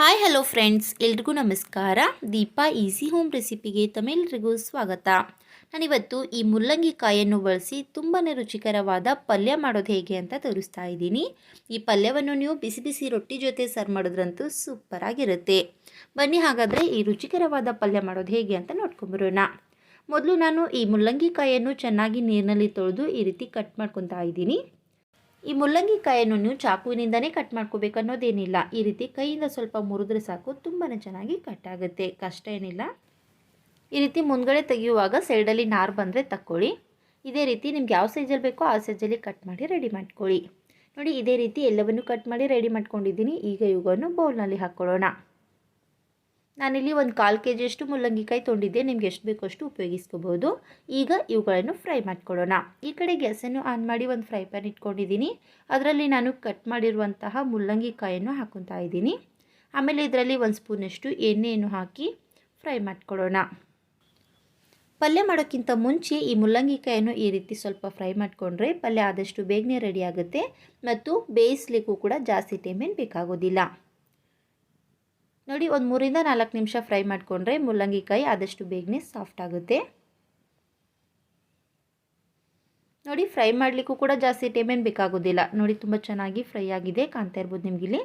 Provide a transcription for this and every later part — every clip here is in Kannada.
ಹಾಯ್ ಹಲೋ ಫ್ರೆಂಡ್ಸ್ ಎಲ್ರಿಗೂ ನಮಸ್ಕಾರ. ದೀಪಾ ಈಸಿ ಹೋಮ್ ರೆಸಿಪಿಗೆ ತಮಿಳರಿಗೂ ಸ್ವಾಗತ. ನಾನಿವತ್ತು ಈ ಮುಲ್ಲಂಗಿ ಕಾಯನ್ನು ಬಳಸಿ ತುಂಬಾ ರುಚಿಕರವಾದ ಪಲ್ಯ ಮಾಡೋದು ಹೇಗೆ ಅಂತ ತೋರಿಸ್ತಾ ಇದ್ದೀನಿ. ಈ ಪಲ್ಯವನ್ನು ನೀವು ಬಿಸಿ ಬಿಸಿ ರೊಟ್ಟಿ ಜೊತೆ ಸರ್ವ್ ಮಾಡೋದ್ರಂತೂ ಸೂಪರ್ ಆಗಿರುತ್ತೆ. ಬನ್ನಿ ಹಾಗಾದರೆ ಈ ರುಚಿಕರವಾದ ಪಲ್ಯ ಮಾಡೋದು ಹೇಗೆ ಅಂತ ನೋಡ್ಕೊಂಬರೋಣ. ಮೊದಲು ನಾನು ಈ ಮುಲ್ಲಂಗಿ ಕಾಯನ್ನು ಚೆನ್ನಾಗಿ ನೀರಿನಲ್ಲಿ ತೊಳೆದು ಈ ರೀತಿ ಕಟ್ ಮಾಡ್ಕೊತಾ ಇದ್ದೀನಿ. ಈ ಮುಲ್ಲಂಗಿ ಕಾಯನ್ನು ನೀವು ಚಾಕುವಿನಿಂದನೇ ಕಟ್ ಮಾಡ್ಕೋಬೇಕು ಅನ್ನೋದೇನಿಲ್ಲ. ಈ ರೀತಿ ಕೈಯಿಂದ ಸ್ವಲ್ಪ ಮುರಿದ್ರೆ ಸಾಕು ತುಂಬಾ ಚೆನ್ನಾಗಿ ಕಟ್ ಆಗುತ್ತೆ. ಕಷ್ಟ ಏನಿಲ್ಲ. ಈ ರೀತಿ ಮುಂದ್ಗಡೆ ತೆಗೆಯುವಾಗ ಸೈಡಲ್ಲಿ ನಾರು ಬಂದರೆ ತಕ್ಕೊಳ್ಳಿ. ಇದೇ ರೀತಿ ನಿಮ್ಗೆ ಯಾವ ಸೈಜಲ್ಲಿ ಬೇಕೋ ಆ ಸೈಜಲ್ಲಿ ಕಟ್ ಮಾಡಿ ರೆಡಿ ಮಾಡ್ಕೊಳ್ಳಿ. ನೋಡಿ, ಇದೇ ರೀತಿ ಎಲ್ಲವನ್ನು ಕಟ್ ಮಾಡಿ ರೆಡಿ ಮಾಡ್ಕೊಂಡಿದ್ದೀನಿ. ಈಗ ಇವುಗಳನ್ನು ಬೌಲ್ನಲ್ಲಿ ಹಾಕ್ಕೊಳ್ಳೋಣ. ನಾನಿಲ್ಲಿ ಒಂದು ಕಾಲು ಕೆ ಜಿಯಷ್ಟು ಮುಲ್ಲಂಗಿಕಾಯಿ ತೊಂಡಿದ್ದೆ. ನಿಮ್ಗೆ ಎಷ್ಟು ಬೇಕೋ ಅಷ್ಟು ಉಪಯೋಗಿಸ್ಕೋಬೋದು ಈಗ ಇವುಗಳನ್ನು ಫ್ರೈ ಮಾಡ್ಕೊಳ್ಳೋಣ. ಈ ಕಡೆ ಗ್ಯಾಸನ್ನು ಆನ್ ಮಾಡಿ ಒಂದು ಫ್ರೈ ಪ್ಯಾನ್ ಇಟ್ಕೊಂಡಿದ್ದೀನಿ. ಅದರಲ್ಲಿ ನಾನು ಕಟ್ ಮಾಡಿರುವಂತಹ ಮುಲ್ಲಂಗಿಕಾಯನ್ನು ಹಾಕೊತಾ ಇದ್ದೀನಿ. ಆಮೇಲೆ ಇದರಲ್ಲಿ ಒಂದು ಸ್ಪೂನಷ್ಟು ಎಣ್ಣೆಯನ್ನು ಹಾಕಿ ಫ್ರೈ ಮಾಡ್ಕೊಳ್ಳೋಣ. ಪಲ್ಯ ಮಾಡೋಕ್ಕಿಂತ ಮುಂಚೆ ಈ ಮುಲ್ಲಂಗಿಕಾಯನ್ನು ಈ ರೀತಿ ಸ್ವಲ್ಪ ಫ್ರೈ ಮಾಡಿಕೊಂಡ್ರೆ ಪಲ್ಯ ಆದಷ್ಟು ಬೇಗನೆ ರೆಡಿ ಆಗುತ್ತೆ ಮತ್ತು ಬೇಯಿಸ್ಲಿಕ್ಕೂ ಕೂಡ ಜಾಸ್ತಿ ಟೈಮೇನು ಬೇಕಾಗೋದಿಲ್ಲ. ನೋಡಿ, ಒಂದು ಮೂರಿಂದ ನಾಲ್ಕು ನಿಮಿಷ ಫ್ರೈ ಮಾಡಿಕೊಂಡ್ರೆ ಮುಲ್ಲಂಗಿಕಾಯಿ ಆದಷ್ಟು ಬೇಗನೆ ಸಾಫ್ಟ್ ಆಗುತ್ತೆ. ನೋಡಿ, ಫ್ರೈ ಮಾಡಲಿಕ್ಕೂ ಕೂಡ ಜಾಸ್ತಿ ಟೈಮೇನು ಬೇಕಾಗೋದಿಲ್ಲ. ನೋಡಿ, ತುಂಬ ಚೆನ್ನಾಗಿ ಫ್ರೈ ಆಗಿದೆ, ಕಾಣ್ತಾ ಇರ್ಬೋದು ನಿಮಗಿಲ್ಲಿ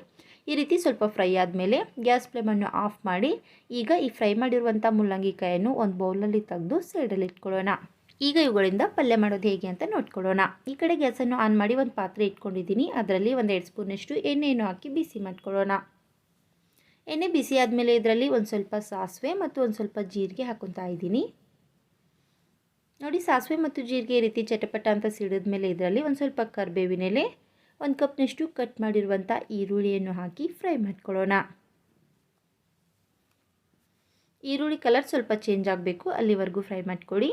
ಈ ರೀತಿ ಸ್ವಲ್ಪ ಫ್ರೈ ಆದಮೇಲೆ ಗ್ಯಾಸ್ ಫ್ಲೇಮನ್ನು ಆಫ್ ಮಾಡಿ, ಈಗ ಈ ಫ್ರೈ ಮಾಡಿರುವಂಥ ಮುಲ್ಲಂಗಿಕಾಯನ್ನು ಒಂದು ಬೌಲಲ್ಲಿ ತೆಗೆದು ಸೈಡಲ್ಲಿ ಇಟ್ಕೊಳ್ಳೋಣ. ಈಗ ಇವುಗಳಿಂದ ಪಲ್ಯ ಮಾಡೋದು ಹೇಗೆ ಅಂತ ನೋಡ್ಕೊಳ್ಳೋಣ. ಈ ಕಡೆ ಗ್ಯಾಸನ್ನು ಆನ್ ಮಾಡಿ ಒಂದು ಪಾತ್ರೆ ಇಟ್ಕೊಂಡಿದ್ದೀನಿ. ಅದರಲ್ಲಿ ಒಂದು ಎರಡು ಸ್ಪೂನಷ್ಟು ಎಣ್ಣೆಯನ್ನು ಹಾಕಿ ಬಿಸಿ ಮಾಡ್ಕೊಳ್ಳೋಣ. ಎಣ್ಣೆ ಬಿಸಿ ಆದಮೇಲೆ ಇದರಲ್ಲಿ ಒಂದು ಸ್ವಲ್ಪ ಸಾಸಿವೆ ಮತ್ತು ಒಂದು ಸ್ವಲ್ಪ ಜೀರಿಗೆ ಹಾಕೊತಾ ಇದ್ದೀನಿ. ನೋಡಿ, ಸಾಸಿವೆ ಮತ್ತು ಜೀರಿಗೆ ಈ ರೀತಿ ಚಟಪಟ ಅಂತ ಸಿಡಿದ ಮೇಲೆ ಇದರಲ್ಲಿ ಒಂದು ಸ್ವಲ್ಪ ಕರಿಬೇವಿನೆಲೆ ಒಂದು ಕಪ್ನಷ್ಟು ಕಟ್ ಮಾಡಿರುವಂಥ ಈರುಳ್ಳಿಯನ್ನು ಹಾಕಿ ಫ್ರೈ ಮಾಡ್ಕೊಳ್ಳೋಣ. ಈರುಳ್ಳಿ ಕಲರ್ ಸ್ವಲ್ಪ ಚೇಂಜ್ ಆಗಬೇಕು, ಅಲ್ಲಿವರೆಗೂ ಫ್ರೈ ಮಾಡ್ಕೊಳ್ಳಿ.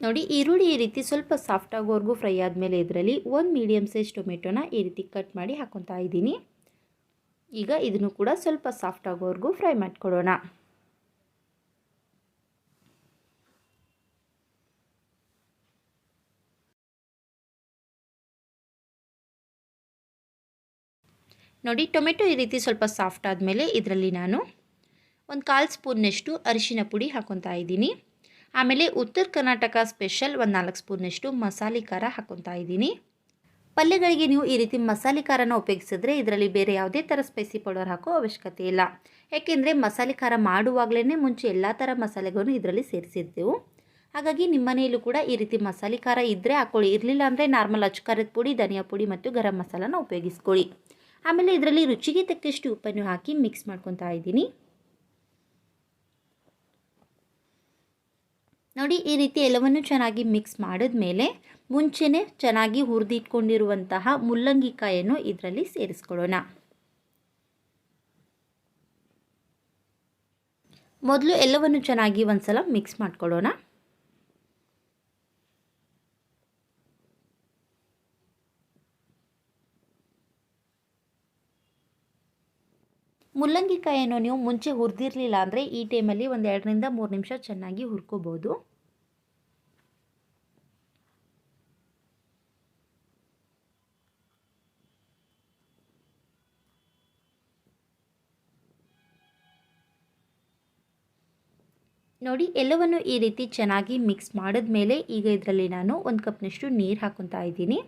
ನೋಡಿ, ಈರುಳ್ಳಿ ಈ ರೀತಿ ಸ್ವಲ್ಪ ಸಾಫ್ಟ್ ಆಗೋವರೆಗೂ ಫ್ರೈ ಆದಮೇಲೆ ಇದರಲ್ಲಿ ಒಂದು ಮೀಡಿಯಮ್ ಸೈಜ್ ಟೊಮೆಟೊನ ಈ ರೀತಿ ಕಟ್ ಮಾಡಿ ಹಾಕೊತಾ ಇದ್ದೀನಿ. ಈಗ ಇದನ್ನು ಕೂಡ ಸ್ವಲ್ಪ ಸಾಫ್ಟ್ ಆಗೋವರೆಗೂ ಫ್ರೈ ಮಾಡಿಕೊಡೋಣ. ನೋಡಿ ಟೊಮೆಟೊ ಈ ರೀತಿ ಸ್ವಲ್ಪ ಸಾಫ್ಟ್ ಆದಮೇಲೆ ಇದರಲ್ಲಿ ನಾನು ಒಂದು ಕಾಲು ಸ್ಪೂನ್ನಷ್ಟು ಅರಿಶಿನ ಪುಡಿ ಹಾಕೊತಾ ಇದ್ದೀನಿ. ಆಮೇಲೆ ಉತ್ತರ ಕರ್ನಾಟಕ ಸ್ಪೆಷಲ್ ಒಂದು ನಾಲ್ಕು ಸ್ಪೂನಷ್ಟು ಮಸಾಲೆ ಖಾರ ಹಾಕೊತಾ ಇದ್ದೀನಿ. ಪಲ್ಯಗಳಿಗೆ ನೀವು ಈ ರೀತಿ ಮಸಾಲೆ ಖಾರನ ಉಪಯೋಗಿಸಿದ್ರೆ ಇದರಲ್ಲಿ ಬೇರೆ ಯಾವುದೇ ಥರ ಸ್ಪೈಸಿ ಪೌಡರ್ ಹಾಕೋ ಅವಶ್ಯಕತೆ ಇಲ್ಲ. ಯಾಕೆಂದರೆ ಮಸಾಲೆ ಖಾರ ಮಾಡುವಾಗಲೇ ಮುಂಚೆ ಎಲ್ಲ ಥರ ಮಸಾಲೆಗಳನ್ನು ಇದರಲ್ಲಿ ಸೇರಿಸಿರ್ತೀವಿ. ಹಾಗಾಗಿ ನಿಮ್ಮ ಮನೆಯಲ್ಲೂ ಕೂಡ ಈ ರೀತಿ ಮಸಾಲೆ ಖಾರ ಇದ್ದರೆ ಹಾಕ್ಕೊಳ್ಳಿ ಇರಲಿಲ್ಲ ಅಂದರೆ ನಾರ್ಮಲ್ ಅಚ್ಕಾರದ ಪುಡಿ, ಧನಿಯಾ ಪುಡಿ ಮತ್ತು ಗರಂ ಮಸಾಲನ ಉಪಯೋಗಿಸ್ಕೊಳ್ಳಿ. ಆಮೇಲೆ ಇದರಲ್ಲಿ ರುಚಿಗೆ ತಕ್ಕಷ್ಟು ಉಪ್ಪನ್ನು ಹಾಕಿ ಮಿಕ್ಸ್ ಮಾಡ್ಕೊತಾ ಇದ್ದೀನಿ. ನೋಡಿ, ಈ ರೀತಿ ಎಲ್ಲವನ್ನು ಚೆನ್ನಾಗಿ ಮಿಕ್ಸ್ ಮಾಡಿದ ಮೇಲೆ ಮುಂಚೆನೇ ಚೆನ್ನಾಗಿ ಹುರಿದಿಟ್ಕೊಂಡಿರುವಂತಹ ಮುಲ್ಲಂಗಿಕಾಯನ್ನು ಇದರಲ್ಲಿ ಸೇರಿಸ್ಕೊಳ್ಳೋಣ. ಮೊದಲು ಎಲ್ಲವನ್ನು ಚೆನ್ನಾಗಿ ಒಂದ್ಸಲ ಮಿಕ್ಸ್ ಮಾಡ್ಕೊಳ್ಳೋಣ. ಮುಲ್ಲಂಗಿಕಾಯನ್ನು ನೀವು ಮುಂಚೆ ಹುರಿದಿರಲಿಲ್ಲ ಅಂದರೆ ಈ ಟೈಮಲ್ಲಿ ಒಂದು ಎರಡರಿಂದ ಮೂರು ನಿಮಿಷ ಚೆನ್ನಾಗಿ ಹುರ್ಕೋಬೋದು. ನೋಡಿ, ಎಲ್ಲವನ್ನು ಈ ರೀತಿ ಚೆನ್ನಾಗಿ ಮಿಕ್ಸ್ ಮಾಡಿದ ಮೇಲೆ ಈಗ ಇದರಲ್ಲಿ ನಾನು ಒಂದು ಕಪ್ನಷ್ಟು ನೀರು ಹಾಕೊತಾ ಇದ್ದೀನಿ.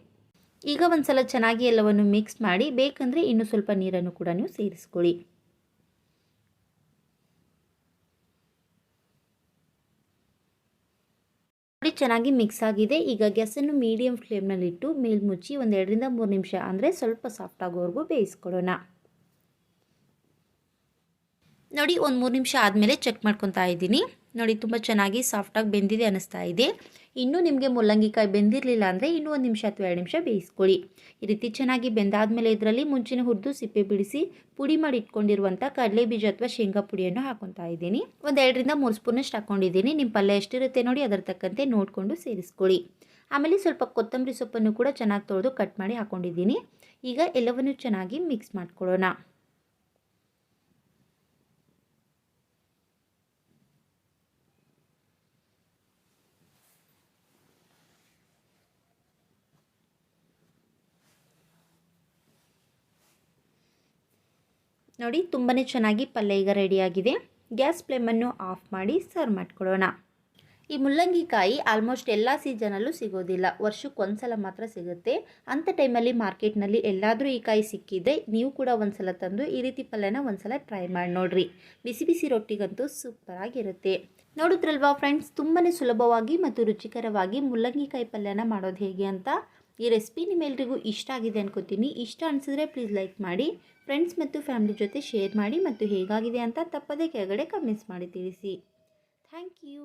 ಈಗ ಒಂದು ಸಲ ಚೆನ್ನಾಗಿ ಎಲ್ಲವನ್ನು ಮಿಕ್ಸ್ ಮಾಡಿ, ಬೇಕಂದರೆ ಇನ್ನೂ ಸ್ವಲ್ಪ ನೀರನ್ನು ಕೂಡ ನೀವು ಸೇರಿಸ್ಕೊಳ್ಳಿ. ನೋಡಿ, ಚೆನ್ನಾಗಿ ಮಿಕ್ಸ್ ಆಗಿದೆ. ಈಗ ಗ್ಯಾಸನ್ನು ಮೀಡಿಯಂ ಫ್ಲೇಮ್ನಲ್ಲಿಟ್ಟು ಮೇಲ್ಮುಚ್ಚಿ ಒಂದು ಎರಡರಿಂದ ಮೂರು ನಿಮಿಷ ಅಂದರೆ ಸ್ವಲ್ಪ ಸಾಫ್ಟ್ ಆಗೋವರೆಗೂ ಬೇಯಿಸ್ಕೊಡೋಣ ನೋಡಿ, ಒಂದು ಮೂರು ನಿಮಿಷ ಆದಮೇಲೆ ಚೆಕ್ ಮಾಡ್ಕೊತಾ ಇದ್ದೀನಿ. ನೋಡಿ, ತುಂಬ ಚೆನ್ನಾಗಿ ಸಾಫ್ಟಾಗಿ ಬೆಂದಿದೆ ಅನ್ನಿಸ್ತಾ ಇದೆ. ಇನ್ನೂ ನಿಮಗೆ ಮುಲ್ಲಂಗಿಕಾಯಿ ಬೆಂದಿರಲಿಲ್ಲ ಅಂದರೆ ಇನ್ನೂ ಒಂದು ನಿಮಿಷ ಅಥವಾ ಎರಡು ನಿಮಿಷ ಬೇಯಿಸ್ಕೊಳ್ಳಿ. ಈ ರೀತಿ ಚೆನ್ನಾಗಿ ಬೆಂದಾದಮೇಲೆ ಇದರಲ್ಲಿ ಮುಂಚಿನ ಹುರಿದು ಸಿಪ್ಪೆ ಬಿಡಿಸಿ ಪುಡಿ ಮಾಡಿ ಇಟ್ಕೊಂಡಿರುವಂಥ ಕಡಲೆ ಬೀಜ ಅಥವಾ ಶೇಂಗಾ ಪುಡಿಯನ್ನು ಹಾಕೊತಾ ಇದ್ದೀನಿ. ಒಂದು ಎರಡರಿಂದ ಮೂರು ಸ್ಪೂನಷ್ಟು ಹಾಕ್ಕೊಂಡಿದ್ದೀನಿ ನಿಮ್ಮ ಪಲ್ಯ ಎಷ್ಟಿರುತ್ತೆ ನೋಡಿ, ಅದರ ತಕ್ಕಂತೆ ನೋಡಿಕೊಂಡು ಸೇರಿಸ್ಕೊಳ್ಳಿ. ಆಮೇಲೆ ಸ್ವಲ್ಪ ಕೊತ್ತಂಬರಿ ಸೊಪ್ಪನ್ನು ಕೂಡ ಚೆನ್ನಾಗಿ ತೊಳೆದು ಕಟ್ ಮಾಡಿ ಹಾಕ್ಕೊಂಡಿದ್ದೀನಿ ಈಗ ಎಲ್ಲವನ್ನು ಚೆನ್ನಾಗಿ ಮಿಕ್ಸ್ ಮಾಡ್ಕೊಳ್ಳೋಣ. ನೋಡಿ ತುಂಬಾ ಚೆನ್ನಾಗಿ ಪಲ್ಯ ಈಗ ರೆಡಿಯಾಗಿದೆ. ಗ್ಯಾಸ್ ಫ್ಲೇಮನ್ನು ಆಫ್ ಮಾಡಿ ಸರ್ವ್ ಮಾಡಿಕೊಡೋಣ ಈ ಮುಲ್ಲಂಗಿಕಾಯಿ ಆಲ್ಮೋಸ್ಟ್ ಎಲ್ಲ ಸೀಸನಲ್ಲೂ ಸಿಗೋದಿಲ್ಲ. ವರ್ಷಕ್ಕೆ ವರ್ಷಕ್ಕೊಂದ್ಸಲ ಮಾತ್ರ ಸಿಗುತ್ತೆ. ಅಂಥ ಟೈಮಲ್ಲಿ ಮಾರ್ಕೆಟ್ನಲ್ಲಿ ಎಲ್ಲಾದರೂ ಈ ಕಾಯಿ ಸಿಕ್ಕಿದ್ರೆ ನೀವು ಕೂಡ ಒಂದ್ಸಲ ತಂದು ಈ ರೀತಿ ಪಲ್ಯನ ಒಂದ್ಸಲ ಟ್ರೈ ಮಾಡಿ ನೋಡಿರಿ. ಬಿಸಿ ಬಿಸಿ ರೊಟ್ಟಿಗಂತೂ ಸೂಪರಾಗಿರುತ್ತೆ ನೋಡಿದ್ರಲ್ವಾ ಫ್ರೆಂಡ್ಸ್ ತುಂಬಾ ಸುಲಭವಾಗಿ ಮತ್ತು ರುಚಿಕರವಾಗಿ ಮುಲ್ಲಂಗಿಕಾಯಿ ಪಲ್ಯನ ಮಾಡೋದು ಹೇಗೆ ಅಂತ? ಈ ರೆಸಿಪಿ ನಿಮ್ಮೆಲ್ರಿಗೂ ಇಷ್ಟ ಆಗಿದೆ ಅನ್ಕೋತೀನಿ. ಇಷ್ಟ ಅನಿಸಿದ್ರೆ ಪ್ಲೀಸ್ ಲೈಕ್ ಮಾಡಿ ಫ್ರೆಂಡ್ಸ್ ಮತ್ತು ಫ್ಯಾಮಿಲಿ ಜೊತೆ ಶೇರ್ ಮಾಡಿ ಮತ್ತು ಹೇಗಾಗಿದೆ ಅಂತ ತಪ್ಪದೇ ಕೆಳಗಡೆ ಕಮೆಂಟ್ಸ್ ಮಾಡಿ ತಿಳಿಸಿ. Thank you